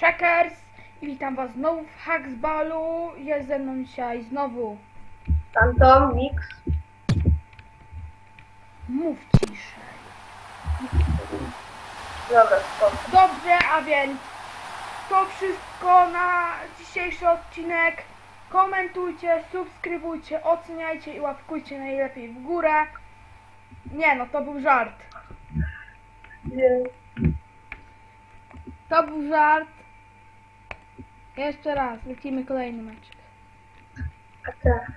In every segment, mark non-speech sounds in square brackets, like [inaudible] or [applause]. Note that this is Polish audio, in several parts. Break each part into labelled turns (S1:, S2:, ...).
S1: Checkers i witam was znowu w Hacksballu. Jest ze mną dzisiaj znowu
S2: Phantom Mix.
S1: Mów ciszej.
S2: Dobra, spoko.
S1: Dobrze, a więc to wszystko na dzisiejszy odcinek. Komentujcie, subskrybujcie, oceniajcie i łapkujcie najlepiej w górę. Nie no, to był żart.
S2: Nie.
S1: To był żart. Jeszcze raz, lecimy kolejny meczek.
S2: Tak.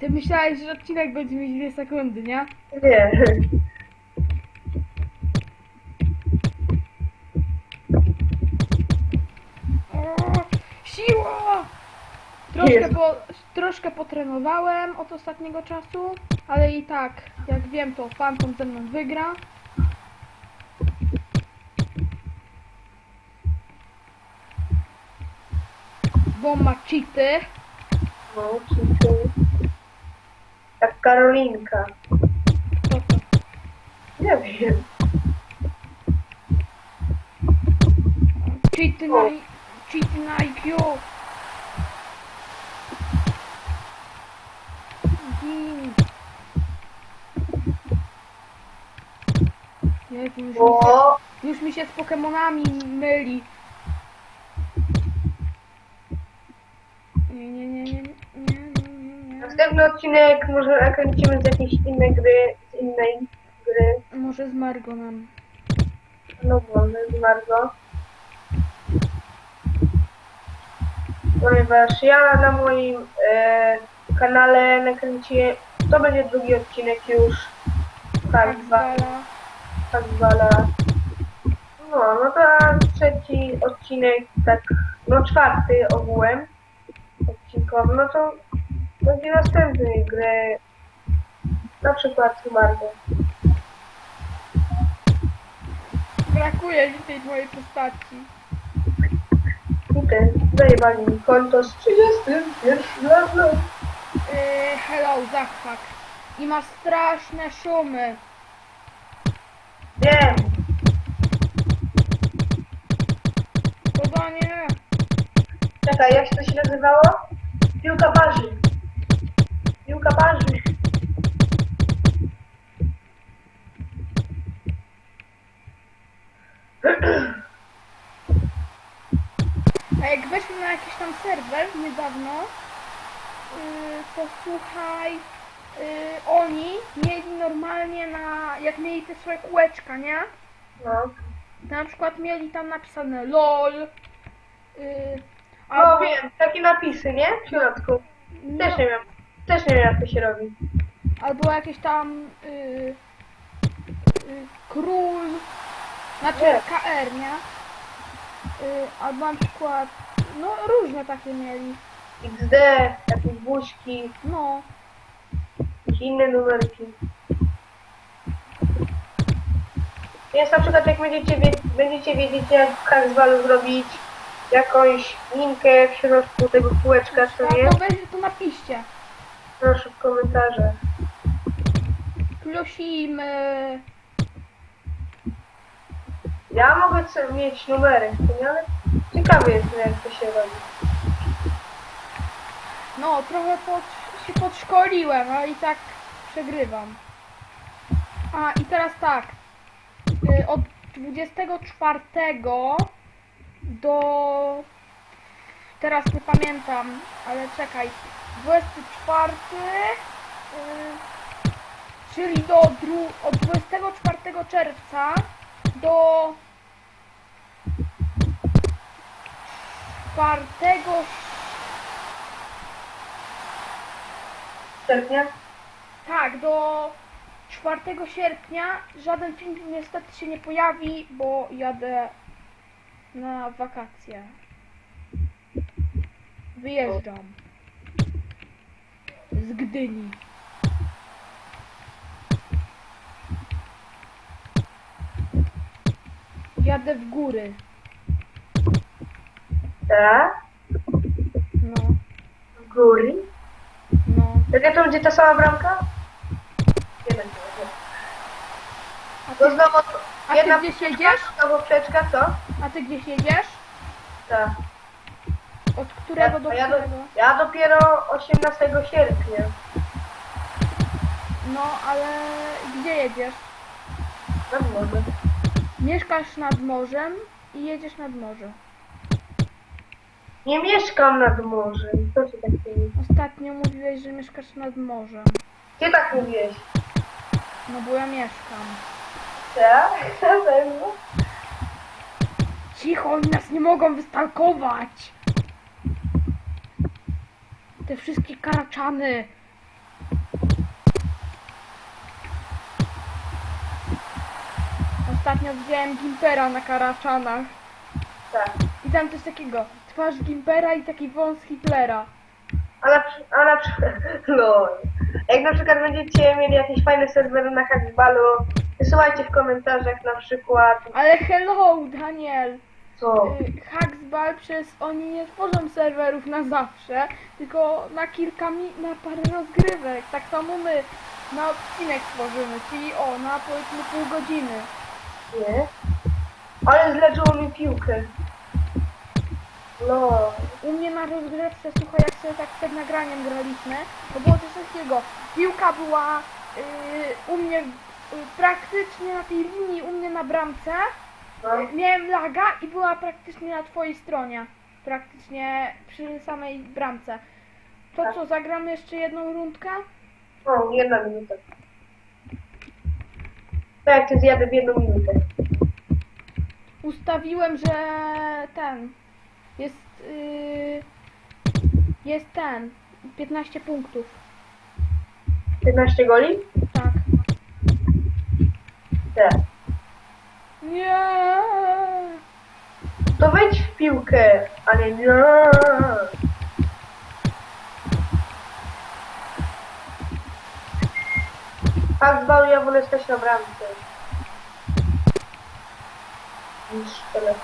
S1: Ty myślałeś, że odcinek będzie mieć dwie sekundy, nie?
S2: Nie.
S1: O, siła! Troszkę,
S2: Jest.
S1: po, troszkę potrenowałem od ostatniego czasu, ale i tak, jak wiem, to Phantom ze mną wygra. Bo ma cheaty.
S2: No, czy Jak Karolinka.
S1: To co?
S2: Nie wiem.
S1: Cheaty na, i- cheaty na IQ. Gin. Jezu, już mi się... Już mi się z Pokemonami myli. Nie, nie, nie, nie, nie, nie, nie, nie.
S2: następny odcinek może nakręcimy z jakiejś innej gry, z innej gry.
S1: Może z Margonem.
S2: No może z Margo. Ponieważ ja na moim e, kanale nakręciłem, to będzie drugi odcinek już. Tak, dwa. Tak zwala. No, no to trzeci odcinek, tak, no czwarty ogółem no to będzie następny gry, na przykład Margo.
S1: Brakuje mi tej mojej postaci.
S2: I ty, zajebali mi konto z 31 levelem.
S1: Yy, hello, zachwak. I ma straszne szumy.
S2: Wiem,
S1: Podanie.
S2: czekaj, jak się to się nazywało? Piłka parzy. Piłka parzy.
S1: A jak weszłem na jakiś tam serwer niedawno, yy, to słuchaj, yy, oni mieli normalnie na, jak mieli te swoje kółeczka, nie?
S2: No,
S1: Na przykład mieli tam napisane LOL. Yy,
S2: no
S1: albo,
S2: wiem, takie napisy, nie? W środku.
S1: no,
S2: Też nie wiem, też nie wiem jak to się robi.
S1: albo jakieś tam yy, yy, król, znaczy
S2: Nie.
S1: KR, nie? Yy, albo na przykład, no różne takie mieli.
S2: XD, jakieś buźki,
S1: No,
S2: jakieś inne numerki. Więc na przykład jak będziecie, wie, będziecie wiedzieć jak w Karsbalu zrobić jakąś linkę w środku tego kółeczka, co nie?
S1: to weź to napiszcie.
S2: Proszę w komentarzach.
S1: Prosimy.
S2: Ja mogę sobie mieć numery, ale ciekawy jestem jak to się robi.
S1: No, trochę pod, się podszkoliłem, ale i tak przegrywam. A, i teraz tak. Y, Od 24 do... Teraz nie pamiętam, ale czekaj. 24... y, Czyli do dru... od 24 czerwca do 4
S2: Sierpnia?
S1: Tak, do 4 sierpnia żaden film niestety się nie pojawi, bo jadę na wakacje. Wyjeżdżam. Z Gdyni. Jadę w góry.
S2: Tak?
S1: No,
S2: W góry?
S1: no.
S2: Tak to będzie ta sama bramka? Nie będzie.
S1: A ty,
S2: znowu,
S1: A ty
S2: Jedna
S1: gdzieś jedziesz?
S2: Ta poprzeczka, co?
S1: A ty gdzieś jedziesz?
S2: Tak.
S1: Od którego do
S2: A ja, do,
S1: którego?
S2: ja dopiero 18 sierpnia.
S1: No, ale gdzie jedziesz?
S2: Nad morze.
S1: Mieszkasz nad morzem i jedziesz nad morze.
S2: Nie mieszkam nad morzem. Co ci tak mówi?
S1: Ostatnio mówiłeś, że mieszkasz nad morzem.
S2: Gdzie tak mówiłeś?
S1: No bo ja mieszkam.
S2: Tak? Na [laughs] pewno?
S1: Cicho, oni nas nie mogą wystalkować! Te wszystkie karaczany. Ostatnio widziałem Gimpera na karaczanach.
S2: Tak.
S1: I tam coś takiego. Twarz Gimpera i taki wąs Hitlera.
S2: A na, przy- a na przykład, [laughs] no, jak na przykład będziecie mieli jakieś fajne serwery na Hackballu, wysyłajcie w komentarzach na przykład,
S1: Ale hello, Daniel!
S2: co,
S1: Y, Hacksball przez oni nie tworzą serwerów na zawsze, tylko na kilka mi na parę rozgrywek. Tak samo my na odcinek tworzymy, czyli o, na powiedzmy pół godziny.
S2: nie? Ale zleczyło mi piłkę. No,
S1: U mnie na rozgrywce, słuchaj, jak sobie tak przed nagraniem graliśmy, to było coś takiego. Piłka była y, u mnie praktycznie na tej linii, u mnie na bramce.
S2: no,
S1: Y, Miałem laga i była praktycznie na twojej stronie. Praktycznie przy samej bramce. To
S2: Tak.
S1: co, zagramy jeszcze jedną rundkę?
S2: no, jedna minuta. Tak, cię zjadę w jedną minutę.
S1: Ustawiłem, że ten jest y, jest ten 15 punktów.
S2: 15 goli?
S1: Tak. Nie.
S2: To wejdź w piłkę, ale nie. Hackball ja wolę stać na bramce. Niż tyle.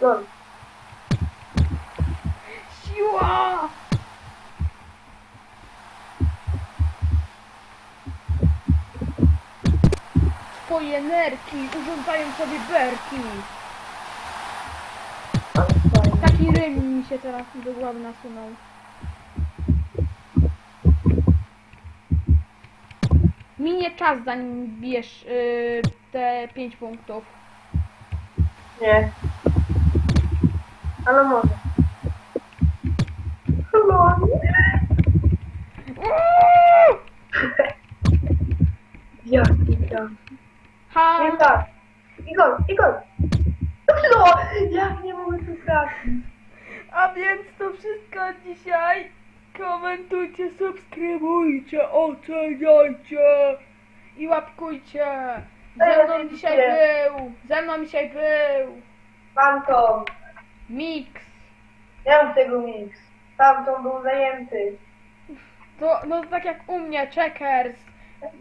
S2: Gol.
S1: Siła! Nerki urządzają sobie berki. Taki rym mi się teraz do głowy nasunął. Minie czas zanim bierz yy, te 5 punktów.
S2: Nie. Ale może. No nie.
S1: Uuuu! [laughs] Ha!
S2: Nie tak. I gol, i gol. No, jak nie mogę tu trafić.
S1: A więc to wszystko dzisiaj. Komentujcie, subskrybujcie, oceniajcie i łapkujcie. Ze mną dzisiaj był, ze mną dzisiaj był
S2: Phantom.
S1: Mix.
S2: Nie mam tego mix. Phantom był zajęty.
S1: To, no tak jak u mnie, Checkers.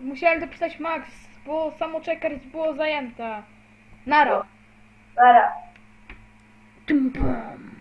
S1: Musiałem dopisać Max, bo samo Checkers było zajęte. Nara.
S2: Dobra.
S1: Tum, pum.